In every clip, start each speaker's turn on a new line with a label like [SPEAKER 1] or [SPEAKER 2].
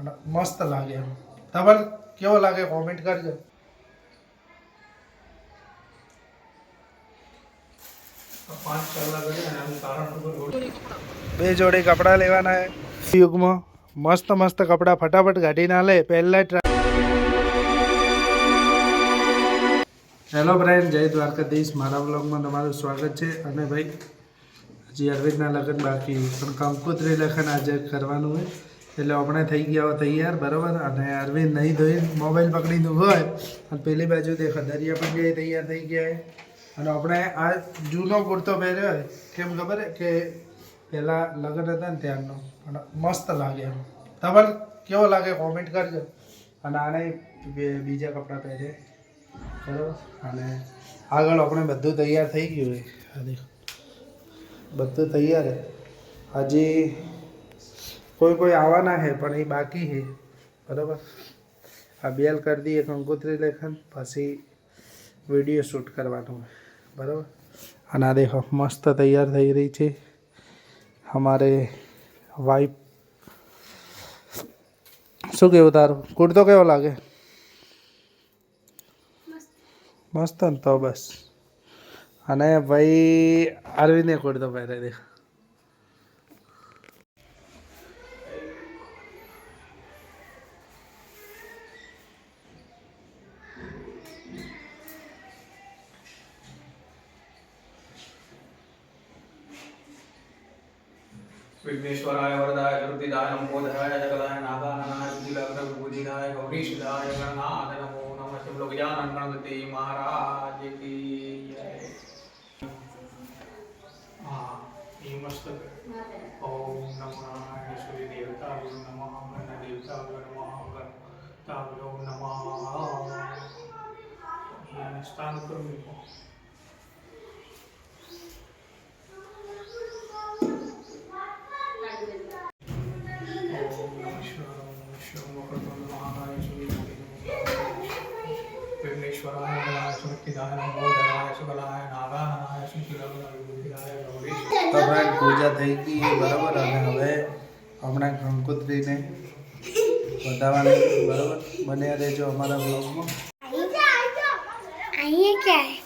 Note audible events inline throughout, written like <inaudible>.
[SPEAKER 1] અને મસ્ત લાગે એમ. તમારે કેવો લાગે કોમેન્ટ કરજો. બે જોડી કપડાં લેવાના હે. યુગમાં મસ્ત મસ્ત કપડાં ફટાફટ કાઢી ના લે, પહેલા હેલો ફ્રેન્ડ જય દ્વારકાધીશ. મારા બ્લોગમાં તમારું સ્વાગત છે. અને ભાઈ, હજી અરવિંદના લગ્ન બાકી પણ કંકોત્રી લખન આજે કરવાનું હોય એટલે આપણે થઈ ગયા તૈયાર, બરાબર? અને અરવિંદ નહીં ધોઈ, મોબાઈલ પકડીને હોય, અને પેલી બાજુ દેખો, દરિયા પંજાઈ તૈયાર થઈ ગયા અને આપણે આ જૂનો કુર્તો પહેર્યો હોય, કેમ ખબર કે પહેલાં લગ્ન હતા ને ત્યારનો પણ મસ્ત લાગે એમ. તમારે કેવો લાગે? કોમેન્ટ કરજો. અને આને બીજા કપડાં પહેરે. બરાબર? અને આગળ આપણે બધું તૈયાર થઈ ગયું હોય. બધું તૈયાર હજી કોઈ કોઈ આવવાના છે, પણ એ બાકી છે. બરાબર? આ બેલ કરી દઈએ કંકોત્રી લેખન, પછી વીડિયો શૂટ કરવાનું. બરાબર? અને આ દેખો, મસ્ત તૈયાર થઈ રહી છે. અમારે વાઈફ શું કેવું તારું? કુર્તો કેવો લાગે? મસ્ત. ને તો બસ. અને ભાઈ અરવિંદે કુર્તો પહેરે દેખ
[SPEAKER 2] નમોદરાય જગદાય નાગાનનાય સુજીલાગ્ર ભૂજિનાય ગૌરીશદાય ગણનાથ નમો નમઃ શિવ લોક ગજાનન ગણપતિ મહારાજ કી જય હા એ મસ્ત ઓમ નમઃ નારાયણ સૂર્ય દેવતાય નમઃ ગણ દેવતાય નમઃ ગણ તાવ્યો નમઃ
[SPEAKER 1] તો ફ્રેન્ડ પૂજા થઈ ગઈ બરાબર અને હવે હમણાં કંકોત્રીને વધારવાની બરાબર બન્યા રહેજો અમારા બ્લોગમાં
[SPEAKER 3] અહીંયા ક્યાં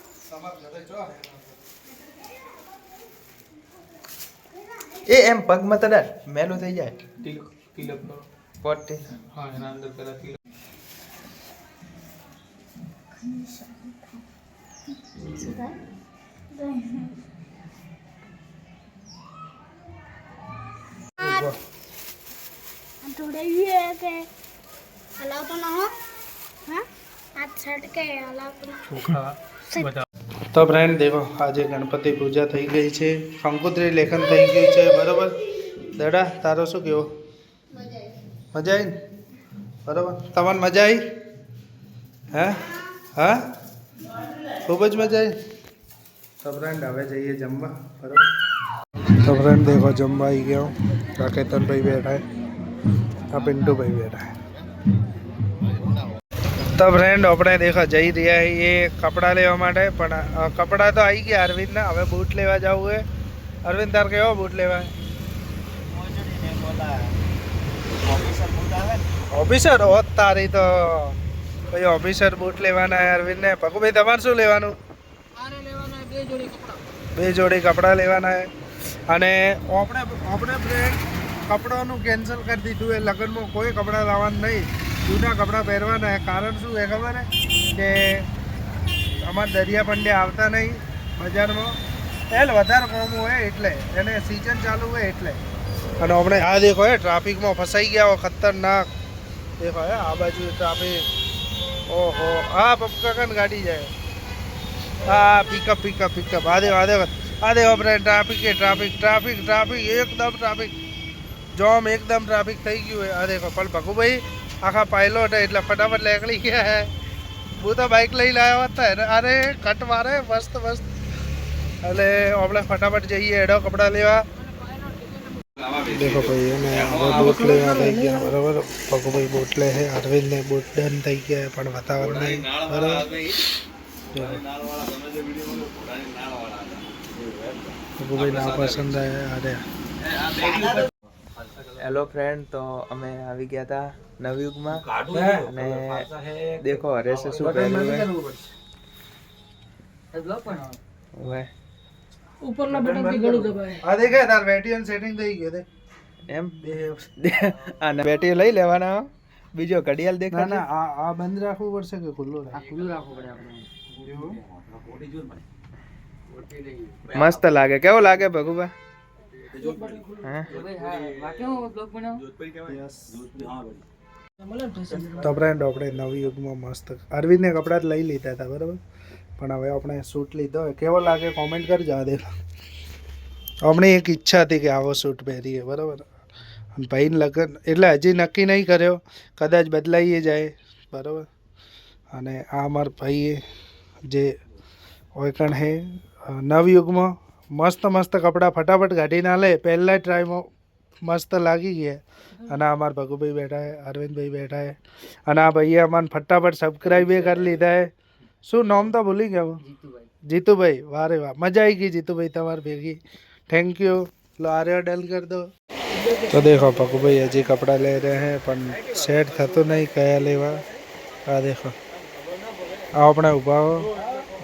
[SPEAKER 4] એ એમ પગમાં તને મેલું થઈ જાય
[SPEAKER 2] તિલક તિલક
[SPEAKER 4] પોટ
[SPEAKER 2] હા એના અંદર પેલા તિલક
[SPEAKER 1] તો ફ્રેન્ડ દેવો, આજે ગણપતિ પૂજા થઈ ગઈ છે કંકોત્રી લેખન થઈ ગયું છે, બરોબર? દાદા, તારો શું કેવો? મજા આવી ને? બરાબર? તમને મજા આવી? હા? હા? ખૂબ જ મજા આવી. તો ફ્રેન્ડ હવે જઈએ જમવા. બરાબર? તો ફ્રેન્ડ દેખો જમવા આવી ગયો. આ કેતનભાઈ બેઠા આ પિન્ટુભાઈ બેઠા તો ફ્રેન્ડ આપણે દેખો જઈ રહ્યા છીએ કપડાં લેવા માટે પણ કપડાં તો આવી ગયા અરવિંદના. હવે બૂટ લેવા જવું છે. અરવિંદ તાર કેવો બૂટ લેવા ઓફિસર હોત તારી તો. ભાઈ ઓફિસર બૂટ લેવાના અરવિંદ ને પકુભાઈ તમારે શું લેવાનું? બે જોડી કપડાં. લેવાના અને આપણે આપણે ફ્રેન્ડ કપડાનું કેન્સલ કરી દીધું એ લગ્નમાં કોઈ કપડાં લાવવાનું નહીં. જૂના કપડાં પહેરવાના કારણ શું એ ખબર કે અમારા દરિયા પંડે આવતા નહીં બજારમાં. એલ વધારે કોમ હોય એટલે. એને સિઝન ચાલુ હોય એટલે. અને આપણે આ દેખો ટ્રાફિકમાં ફસાઈ ગયા હોય ખતરનાક. દેખો હે આ બાજુ ટ્રાફિક ઓહો, હા પપ્પા ગાડી જાય. હા પિકઅપ પિકઅપ પિકઅપ આ દેવ આ દેવ આ દેવ ટ્રાફિક ટ્રાફિક ટ્રાફિક ટ્રાફિક એકદમ ટ્રાફિક જોમ એકદમ ટ્રાફિક થઈ ગયું હોય. અરે પણ ભગુભાઈ, આખા પાયલોટ એટલે ફટાફટ લેકડી ગયા હે. હું તો બાઇક લઈને લાવ્યો હતા ને અરે કટ મારે મસ્ત મસ્ત. એટલે આપણે ફટાફટ જઈએ, એડો કપડાં લેવા. દેખો ભાઈ એને હવે બોટ લેવા થઈ ગયા બરાબર પગુભાઈ બોટ લે છે અરવિંદને બોટ ડન થઈ ગયા પણ વાતાવરણ નહીં બરાબર પગુભાઈ ના પસંદ આવ્યા અરે
[SPEAKER 4] હેલો ફ્રેન્ડ તો અમે આવી ગયા હતા નવયુગમાં અને દેખો હરેશે શું પહેર્યું છે દબાય
[SPEAKER 1] આ દેખાય તાર બેટી સેટિંગ થઈ ગયું દે
[SPEAKER 4] એમ? <laughs> અને બેટરી લઈ લેવાના બીજો ઘડિયાળ
[SPEAKER 1] ના ના આ આ બંધ રાખવું પડશે કે ખુલ્લું રાખવું?
[SPEAKER 4] મસ્ત લાગે. કેવો લાગે ભગુભા હા?
[SPEAKER 1] તો આપણે નવી યુગમાં મસ્ત અરવિંદને કપડાં જ લઈ લીધા હતા બરાબર? પણ હવે આપણે સૂટ લીધો હોય. કેવો લાગે? કોમેન્ટ કરજો આ દેખો. આપણે એક ઈચ્છા હતી કે આવો સૂટ પહેરીએ, બરાબર? ભાઈને લગ્ન, એટલે હજી નક્કી નહીં કર્યો. કદાચ બદલાઈએ જાય, બરાબર? અને આ અમારા ભાઈએ જે ઓયકણ હે નવયુગમાં મસ્ત મસ્ત કપડાં ફટાફટ કાઢી ના લે પહેલા ટ્રાયમાં મસ્ત લાગી ગયા. અને અમારા ભગુભાઈ બેઠા હે, અરવિંદભાઈ બેઠા હે. અને આ ભાઈએ અમારે ફટાફટ સબસ્ક્રાઈબ કરી લીધા હે. શું નામ તો ભૂલી ગયો હું? જીતુભાઈ. વારે વાહ મજા આવી ગઈ જીતુભાઈ તમારી ભેગી. થેન્ક યુ લો આર્યો ડલ કર દો. તો દેખો ભગુભાઈ હજી કપડાં લઈ રહે હે પણ સેટ થતું નહીં કયા લેવા. આ દેખો. આ આપણે ઊભા હો.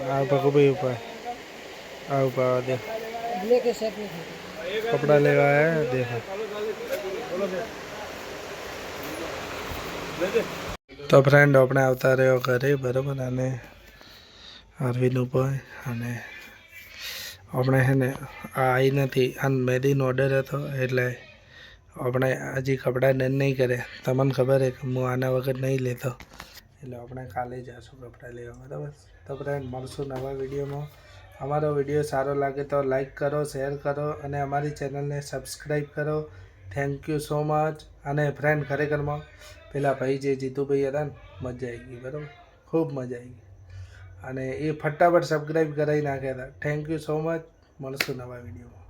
[SPEAKER 1] આ ભગુભાઈ ઊભા. હે. આ ઊભા હો દેખો. કપડાં લેવા હે દેખો. તો ફ્રેન્ડ આપણે આવતા રહ્યો ઘરે બરાબર? અને અરવિંદ ઉપર અને આપણે છે ને આ આવી નથી આ મેદીનો ઓર્ડર હતો એટલે આપણે હજી કપડાં ડન નહીં કરે. તમને ખબર છે કે હું આના વગર નહીં લેતો. એટલે આપણે કાલે જઈશું કપડાં લેવા. બરાબર? તો ફ્રેન્ડ મળશું નવા વિડીયોમાં. અમારો વીડિયો સારો લાગે તો લાઈક કરો શેર કરો અને અમારી ચેનલને સબસ્ક્રાઈબ કરો. થેન્ક યુ સો મચ અને ફ્રેન્ડ ખરેખરમાં પેલા ભાઈ જે જીતુભાઈ હતા ને, મજા આવી ગઈ. બરાબર? ખૂબ મજા આવી ગઈ. અને એ ફટાફટ સબસ્ક્રાઈબ કરાવી નાખ્યા હતા થેન્ક યુ સો મચ મળશું નવા વિડીયોમાં